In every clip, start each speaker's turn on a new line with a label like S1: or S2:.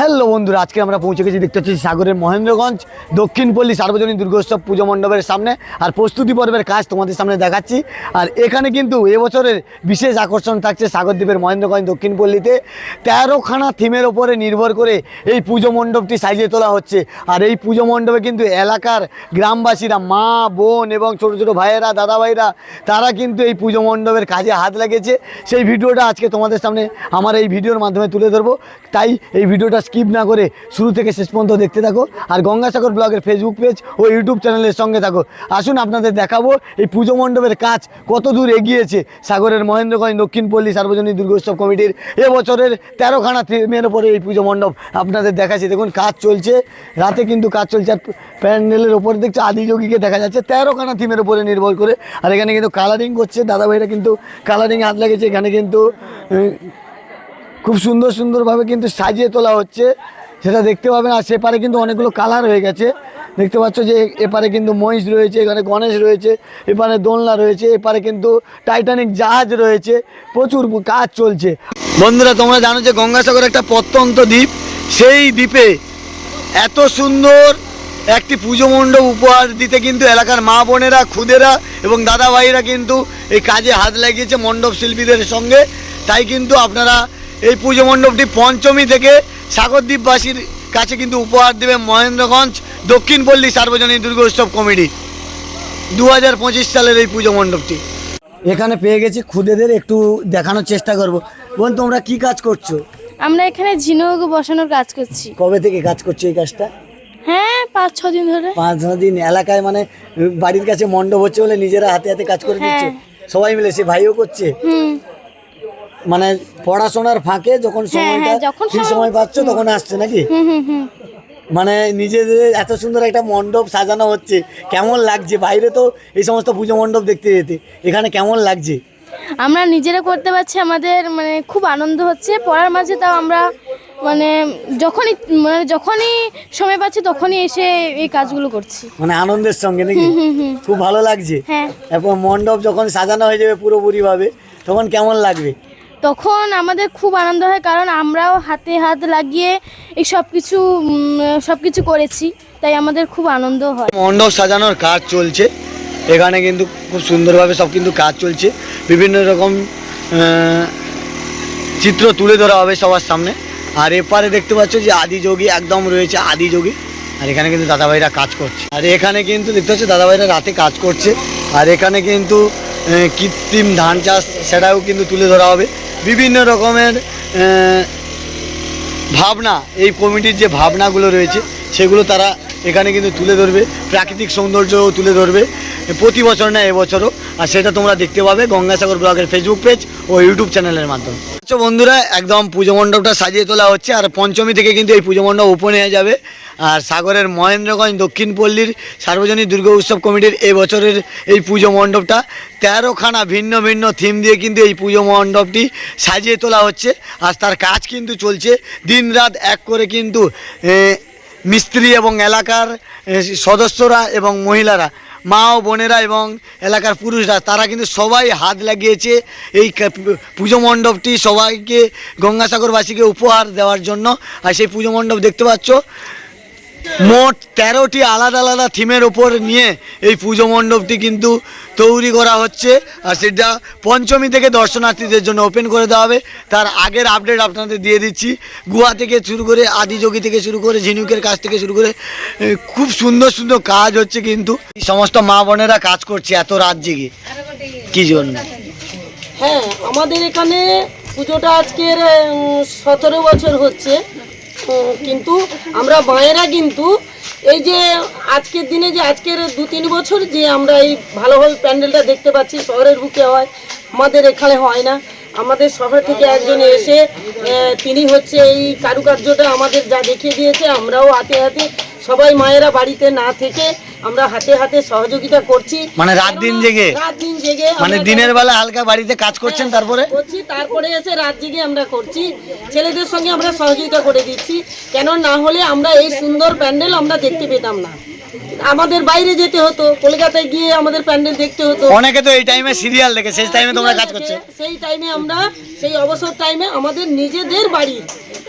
S1: Hello বন্ধুরা, আজকে আমরা পৌঁছে গেছি, দেখতে পাচ্ছি সাগরের মহেন্দ্রগঞ্জ দক্ষিণপল্লী সার্বজনীন দুর্গোৎসব পুজো মণ্ডপের সামনে আর প্রস্তুতি পর্বের কাজ তোমাদের সামনে দেখাচ্ছি। আর এখানে কিন্তু এবছরের বিশেষ আকর্ষণ থাকছে সাগরদ্বীপের মহেন্দ্রগঞ্জ দক্ষিণপল্লীতে তেরোখানা থিমের ওপরে নির্ভর করে এই পুজো মণ্ডপটি সাজিয়ে তোলা হচ্ছে। আর এই পুজো মণ্ডপে কিন্তু এলাকার গ্রামবাসীরা, মা, বোন এবং ছোটো ছোটো ভাইয়েরা, দাদা ভাইরা, তারা কিন্তু এই পুজো মণ্ডপের কাজে হাত লাগিয়েছে। সেই ভিডিওটা আজকে তোমাদের সামনে আমার এই ভিডিওর মাধ্যমে তুলে ধরবো। তাই এই ভিডিওটা স্কিপ না করে শুরু থেকে শেষ পর্যন্ত দেখতে থাকো। আর গঙ্গাসাগর ব্লগের ফেসবুক পেজ ও ইউটিউব চ্যানেলের সঙ্গে থাকো। আসুন আপনাদের দেখাবো এই পুজো মণ্ডপের কাজ, কত দূর এগিয়েছে সাগরের মহেন্দ্রগঞ্জ, দক্ষিণপল্লী সার্বজনীন দুর্গোৎসব কমিটির এবছরের তেরোখানা থিমের ওপরে এই পুজো মণ্ডপ আপনাদের দেখাচ্ছি। দেখুন, কাজ চলছে। রাতে কিন্তু কাজ চলছে। আর প্যান্ডেলের ওপরে দেখছে, আদিযোগীকে দেখা যাচ্ছে। তেরোখানা থিমের ওপরে নির্ভর করে। আর এখানে কিন্তু কালারিং করছে। দাদাভাইরা কিন্তু কালারিং হাত লাগেছে এখানে কিন্তু খুব সুন্দর সুন্দরভাবে কিন্তু সাজিয়ে তোলা হচ্ছে। সেটা দেখতে পাবেন, আর সেপারে কিন্তু অনেকগুলো কালার হয়ে গেছে। দেখতে পাচ্ছ যে এপারে কিন্তু মহিষ রয়েছে, এখানে গণেশ রয়েছে, এপারে দোলনা রয়েছে, এপারে কিন্তু টাইটানিক জাহাজ রয়েছে। প্রচুর কাজ চলছে। বন্ধুরা, তোমরা জানো যে গঙ্গাসাগর একটা প্রত্যন্ত দ্বীপ, সেই দ্বীপে এত সুন্দর একটি পুজো মণ্ডপ উপহার দিতে কিন্তু এলাকার মা বোনেরা, খুদেরা এবং দাদা ভাইরা কিন্তু এই কাজে হাত লাগিয়েছে মণ্ডপ শিল্পীদের সঙ্গে। তাই কিন্তু আপনারা এই পুজো মণ্ডপটি পঞ্চমী থেকে সাগরদ্বীপবাসীর কাছে কিন্তু উপহার দেবে মহেন্দ্রগঞ্জ দক্ষিণপল্লী সার্বজনীন দুর্গোৎসব কমিটি। দু হাজার পঁচিশ সালের এই পুজো মণ্ডপটি। এখানে পেয়ে গেছি খুদেদের একটু দেখানোর চেষ্টা করব। বোন তোমরা কি কাজ করছ?
S2: আমরা এখানে ঝিনুক বসানোর কাজ করছি।
S1: কবে থেকে কাজ করছ এই কাজটা?
S2: হ্যাঁ পাঁচ ছ দিন ধরে।
S1: পাঁচ ছ দিন। এলাকায় মানে বাড়ির কাছে মণ্ডপ হচ্ছে বলে নিজেরা হাতে হাতে কাজ করে দিচ্ছে?
S2: হ্যাঁ।
S1: সবাই মিলে সে ভাইও করছে?
S2: হুম।
S1: মানে পড়াশোনার ফাঁকে যখন সময়টা
S2: হ্যাঁ, যখন
S1: ফ্রি
S2: সময়
S1: পাচ্ছ তখন আসছে নাকি? মানে নিজেদের এত সুন্দর একটা মণ্ডপ সাজানো হচ্ছে কেমন লাগছে? বাইরে তো এই সমস্ত পুজো মণ্ডপ দেখতে যেতে এখানে কেমন লাগছে?
S2: আমরা নিজেরা করতে পারছি আমাদের মানে খুব আনন্দ হচ্ছে। পড়ার মাঝে তাও আমরা মানে যখনই মানে যখনই সময় পাচ্ছি তখনই এসে এই কাজগুলো করছি।
S1: মানে আনন্দের সঙ্গে নাকি? খুব ভালো লাগছে।
S2: হ্যাঁ।
S1: এবং মণ্ডপ যখন সাজানো হয়ে যাবে পুরোপুরিভাবে তখন কেমন লাগবে?
S2: তখন আমাদের খুব আনন্দ হয়, কারণ আমরাও হাতে হাত লাগিয়ে এই সব কিছু সব কিছু করেছি। তাই আমাদের খুব আনন্দ হয়।
S1: মণ্ডপ সাজানোর কাজ চলছে। এখানে কিন্তু খুব সুন্দরভাবে সব কিন্তু কাজ চলছে। বিভিন্ন রকম চিত্র তুলে ধরা হবে সবার সামনে। আর এপারে দেখতে পাচ্ছ যে আদিযোগী একদম রয়েছে আদিযোগী আর এখানে কিন্তু দাদাভাইরা কাজ করছে। আর এখানে কিন্তু দেখতে পাচ্ছ দাদাভাইরা রাতে কাজ করছে। আর এখানে কিন্তু কৃত্রিম ধান চাষ, সেটাও কিন্তু তুলে ধরা হবে। বিভিন্ন রকমের ভাবনা এই কমিটির যে ভাবনাগুলো রয়েছে সেগুলো তারা এখানে কিন্তু তুলে ধরবে, প্রাকৃতিক সৌন্দর্যও তুলে ধরবে, প্রতি বছর না এবছরও। আর সেটা তোমরা দেখতে পাবে গঙ্গাসাগর ব্লগের ফেসবুক পেজ ও ইউটিউব চ্যানেলের মাধ্যমে। আচ্ছা বন্ধুরা, একদম পুজো মণ্ডপটা সাজিয়ে তোলা হচ্ছে, আর পঞ্চমী থেকে কিন্তু এই পুজো মণ্ডপ হয়ে যাবে। আর সাগরের মহেন্দ্রগঞ্জ দক্ষিণপল্লীর সার্বজনীন দুর্গা উৎসব কমিটির এই বছরের এই পুজো মণ্ডপটা তেরোখানা ভিন্ন ভিন্ন থিম দিয়ে কিন্তু এই পুজো মণ্ডপটি সাজিয়ে তোলা হচ্ছে। আর তার কাজ কিন্তু চলছে, দিনরাত এক করে কিন্তু মিস্ত্রি এবং এলাকার সদস্যরা এবং মহিলারা, মা ও বোনেরা এবং এলাকার পুরুষরা, তারা কিন্তু সবাই হাত লাগিয়েছে এই পুজো মণ্ডপটি সবাইকে, গঙ্গাসাগরবাসীকে উপহার দেওয়ার জন্য। আর সেই পুজো মণ্ডপ দেখতে পাচ্ছ মোট তেরোটি আলাদা আলাদা থিমের ওপর নিয়ে এই পুজো মণ্ডপটি কিন্তু তৈরি করা হচ্ছে। আর সেটা পঞ্চমী থেকে দর্শনার্থীদের জন্য ওপেন করে দেওয়া হবে। তার আগের আপডেট আপনাদের দিয়ে দিচ্ছি। গুহা থেকে শুরু করে আদিযোগী থেকে শুরু করে ঝিনুকের কাজ থেকে শুরু করে খুব সুন্দর সুন্দর কাজ হচ্ছে কিন্তু। সমস্ত মা বোনেরা কাজ করছে এত রাত জেগে। কি জন্য?
S3: হ্যাঁ আমাদের এখানে পুজোটা আজকের সতেরো বছর হচ্ছে। কিন্তু আমরা মায়েরা কিন্তু এই যে আজকের দিনে যে আজকের দু তিন বছর যে আমরা এই ভালোভাবে প্যান্ডেলটা দেখতে পাচ্ছি, শহরের বুকে হয়, আমাদের এখানে হয় না। আমাদের শহর থেকে একজন এসে তিনি হচ্ছে এই কারুকার্যটা আমাদের যা দেখিয়ে দিয়েছে, আমরাও হাতে হাতে সবাই মায়েরা বাড়িতে না থেকে আমরা হাতে হাতে সহযোগিতা করছি।
S1: মানে রাত দিন জেগে?
S3: রাত দিন জেগে
S1: মানে দিনের বেলা হালকা বাড়িতে কাজ করছেন তারপরে?
S3: করছি তারপরে এসে রাত জেগে আমরা করছি। ছেলেদের সঙ্গে আমরা সহযোগিতা করে দিচ্ছি। কেন না হলে আমরা এই সুন্দর প্যান্ডেল আমরা দেখতে পেতাম না। আমাদের বাইরে যেতে হতো কলকাতায় গিয়ে আমাদের প্যান্ডেল দেখতে হতো।
S1: অনেকে তো এই টাইমে সিরিয়াল দেখে সেই টাইমে তোমরা কাজ করছে।
S3: সেই টাইমে আমরা সেই অবসর টাইমে আমাদের নিজেদের বাড়ি।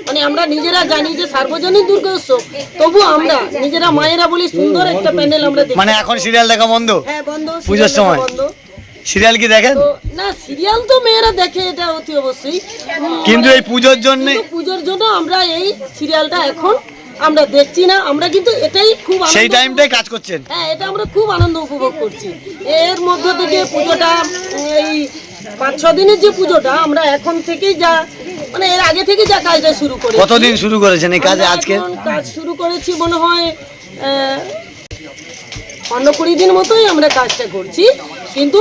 S3: মানে আমরা নিজেরা জানি যে সার্বজনীন দুর্গা উৎসব তবু আমরা নিজেরা মায়েরা বলি সুন্দর একটা প্যান্ডেল আমরা দেখি।
S1: মানে এখন সিরিয়াল দেখা বন্ধ?
S3: হ্যাঁ বন্ধ
S1: পুজোর সময়?
S3: বন্ধ।
S1: সিরিয়াল কি দেখেন?
S3: না সিরিয়াল তো মেয়েরা দেখে এটা অতি অবশ্যই।
S1: কিন্তু এই পুজোর জন্য
S3: পুজোর জন্য আমরা এই সিরিয়ালটা এখন আমরা দেখছি না আমরা কিন্তু এটাই খুব
S1: সেই টাইমটাই কাজ করছেন।
S3: হ্যাঁ এটা আমরা খুব আনন্দ উপভোগ করছি। এর মধ্য থেকে পুজোটা এই পাঁচ ছ দিনের যে পুজোটা আমরা এখন থেকেই যা মানে এর আগে থেকে যা কাজটা শুরু করি
S1: কতদিন শুরু করেছেন এই কাজে আজকে?
S3: কাজ শুরু করেছি মনে হয় পনেরো কুড়ি দিন মতোই আমরা কাজটা করছি। কিন্তু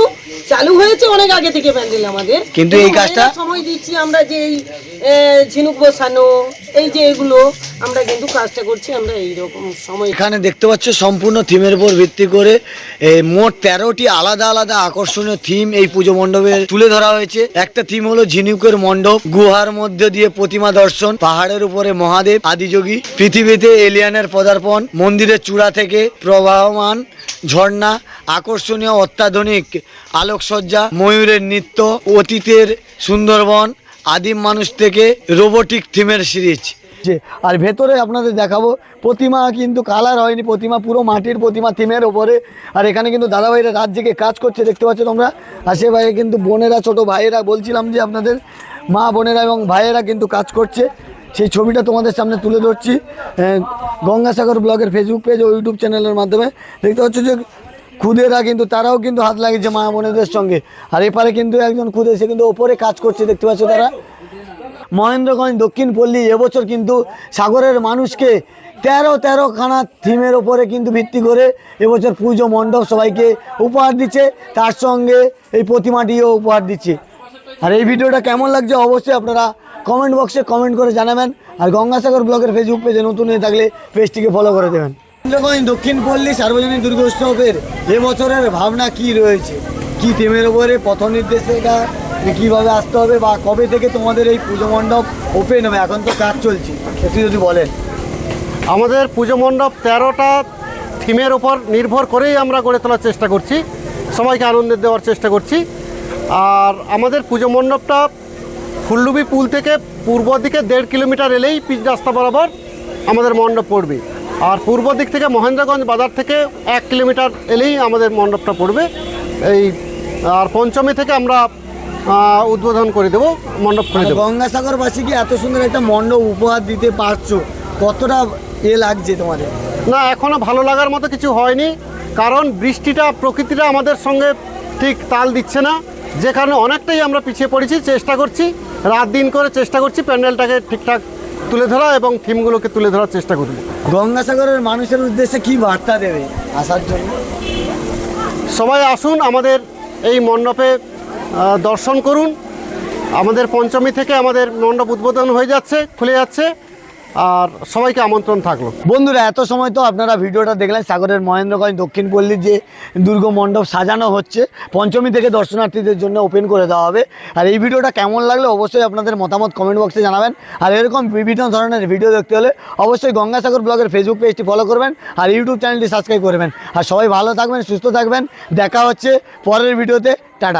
S3: চালু হয়েছে অনেক আগে থেকে প্যান্ডেল আমাদের।
S1: কিন্তু এই কাজটা-
S3: সময় দিচ্ছি আমরা যে এই ঝিনুক বসানো এই যে এগুলো আমরা কিন্তু কাজটা করছি আমরা এইরকম সময়
S1: এখানে দেখতে পাচ্ছ সম্পূর্ণ থিমের উপর ভিত্তি করে মোট তেরোটি আলাদা আলাদা আকর্ষণীয় থিম এই পুজো মণ্ডপে তুলে ধরা হয়েছে। একটা থিম হলো ঝিনুকের মণ্ডপ গুহার মধ্যে দিয়ে প্রতিমা দর্শন পাহাড়ের উপরে মহাদেব আদিযোগী পৃথিবীতে এলিয়ানের পদার্পণ মন্দিরের চূড়া থেকে প্রবাহমান ঝর্ণা আকর্ষণীয় অত্যাধুনিক আলোকসজ্জা, ময়ূরের নৃত্য, অতীতের সুন্দরবন আদিম মানুষ থেকে রোবোটিক থিমের সিরিজ। আর ভেতরে আপনাদের দেখাবো, প্রতিমা কিন্তু কালার হয়নি, প্রতিমা পুরো মাটির প্রতিমা থিমের ওপরে। আর এখানে কিন্তু দাদাভাইরা রাত জেগে কাজ করছে, দেখতে পাচ্ছ তোমরা? আশেপাশে কিন্তু বোনেরা, ছোট ভাইয়েরা, বলছিলাম যে আপনাদের মা বোনেরা এবং ভাইয়েরা কিন্তু কাজ করছে। সেই ছবিটা তোমাদের সামনে তুলে ধরছি গঙ্গাসাগর ব্লগের ফেসবুক পেজ ও ইউটিউব চ্যানেলের মাধ্যমে। দেখতে পাচ্ছ যে খুদেরা কিন্তু, তারাও কিন্তু হাত লাগিয়েছে মা বোনেদের সঙ্গে। আর এপারে কিন্তু একজন খুদে সে কিন্তু ওপরে কাজ করছে, দেখতে পাচ্ছ তারা। মহেন্দ্রগঞ্জ দক্ষিণ পল্লী, এবছর কিন্তু সাগরের মানুষকে তেরো তেরো খানা থিমের ওপরে কিন্তু ভিত্তি করে এবছর পুজো মণ্ডপ সবাইকে উপহার দিচ্ছে। তার সঙ্গে এই প্রতিমাটিও উপহার দিচ্ছে। আর এই ভিডিওটা কেমন লাগছে অবশ্যই আপনারা কমেন্ট বক্সে কমেন্ট করে জানাবেন। আর গঙ্গাসাগর ব্লগের ফেসবুক পেজে নতুন হয়ে থাকলে পেজটিকে ফলো করে দেবেন। মহেন্দ্রগঞ্জ দক্ষিণ পল্লী সার্বজনীন দুর্গোৎসবের এবছরের ভাবনা কি রয়েছে? কি থিমের ওপরে পথ নির্দেশিকা কীভাবে আসতে হবে? বা কবে থেকে তোমাদের এই পুজো মণ্ডপ ওপেন হবে? এখন তো কাজ চলছে। একটু যদি বলেন।
S4: আমাদের পুজো মণ্ডপ তেরোটা থিমের ওপর নির্ভর করেই আমরা গড়ে তোলার চেষ্টা করছি। সবাইকে আনন্দ দেওয়ার চেষ্টা করছি। আর আমাদের পুজো মণ্ডপটা ফুল্লুবি পুল থেকে পূর্ব দিকে দেড় কিলোমিটার এলেই পিচ রাস্তা বরাবর আমাদের মণ্ডপ পড়বে। আর পূর্ব দিক থেকে মহেন্দ্রগঞ্জ বাজার থেকে এক কিলোমিটার এলেই আমাদের মণ্ডপটা পড়বে। এই আর পঞ্চমী থেকে আমরা উদ্বোধন করে দেবো মণ্ডপ করে দেবো।
S1: গঙ্গাসাগরবাসী কি এত সুন্দর একটা মণ্ডপ উপহার দিতে পারছ? কতটা এ লাগছে তোমাদের?
S4: না এখনও ভালো লাগার মতো কিছু হয়নি কারণ বৃষ্টিটা প্রকৃতিটা আমাদের সঙ্গে ঠিক তাল দিচ্ছে না। যে কারণে অনেকটাই আমরা পিছিয়ে পড়েছি চেষ্টা করছি রাত দিন করে চেষ্টা করছি প্যান্ডেলটাকে ঠিকঠাক তুলে ধরা এবং থিমগুলোকে তুলে ধরার চেষ্টা করব
S1: গঙ্গাসাগরের মানুষের উদ্দেশ্যে কি বার্তা দেবে আসার জন্য?
S4: সবাই আসুন আমাদের এই মণ্ডপে দর্শন করুন। আমাদের পঞ্চমী থেকে আমাদের মণ্ডপ উদ্বোধন হয়ে যাচ্ছে খুলে যাচ্ছে। আর সবাইকে আমন্ত্রণ থাকল।
S1: বন্ধুরা, এত সময় তো আপনারা ভিডিওটা দেখলেন, সাগরের মহেন্দ্রগঞ্জ দক্ষিণ পল্লীর যে দুর্গ মণ্ডপ সাজানো হচ্ছে, পঞ্চমী থেকে দর্শনার্থীদের জন্য ওপেন করে দেওয়া হবে। আর এই ভিডিওটা কেমন লাগল অবশ্যই আপনাদের মতামত কমেন্ট বক্সে জানাবেন। আর এরকম বিভিন্ন ধরনের ভিডিও দেখতে হলে অবশ্যই গঙ্গাসাগর ব্লগের ফেসবুক পেজটি ফলো করবেন আর ইউটিউব চ্যানেলটি সাবস্ক্রাইব করবেন। আর সবাই ভালো থাকবেন, সুস্থ থাকবেন। দেখা হচ্ছে পরের ভিডিওতে টাটা।